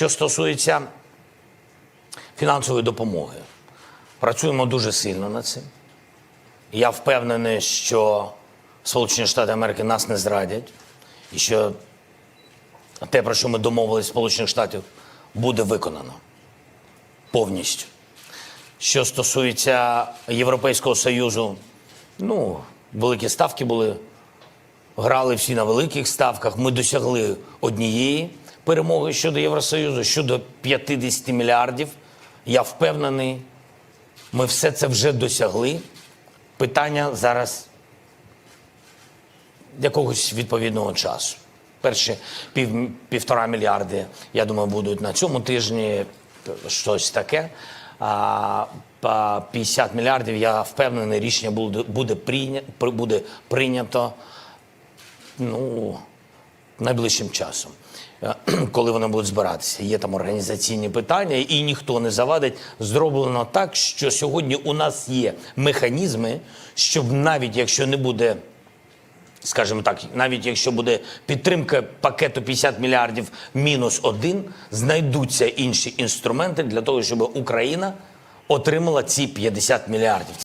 Що стосується фінансової допомоги, працюємо дуже сильно над цим. Я впевнений, що Сполучені Штати Америки нас не зрадять, і що те, про що ми домовились Сполучених Штатів, буде виконано повністю. Що стосується Європейського Союзу, ну, великі ставки були, грали всі на великих ставках. Ми досягли однієї перемоги щодо Євросоюзу, щодо 50 мільярдів. Я впевнений, ми все це вже досягли. Питання зараз якогось відповідного часу. Перші пів, півтора мільярди, я думаю, будуть на цьому тижні щось таке. А 50 мільярдів, я впевнений, рішення буде, буде, прийня, буде прийнято ну, найближчим часом, Е, коли вони будуть збиратися. Є там організаційні питання, і ніхто не завадить. Зроблено так, що сьогодні у нас є механізми, щоб навіть якщо не буде скажімо так, навіть якщо буде підтримка пакету 50 мільярдів мінус один, знайдуться інші інструменти для того, щоб Україна отримала ці 50 мільярдів.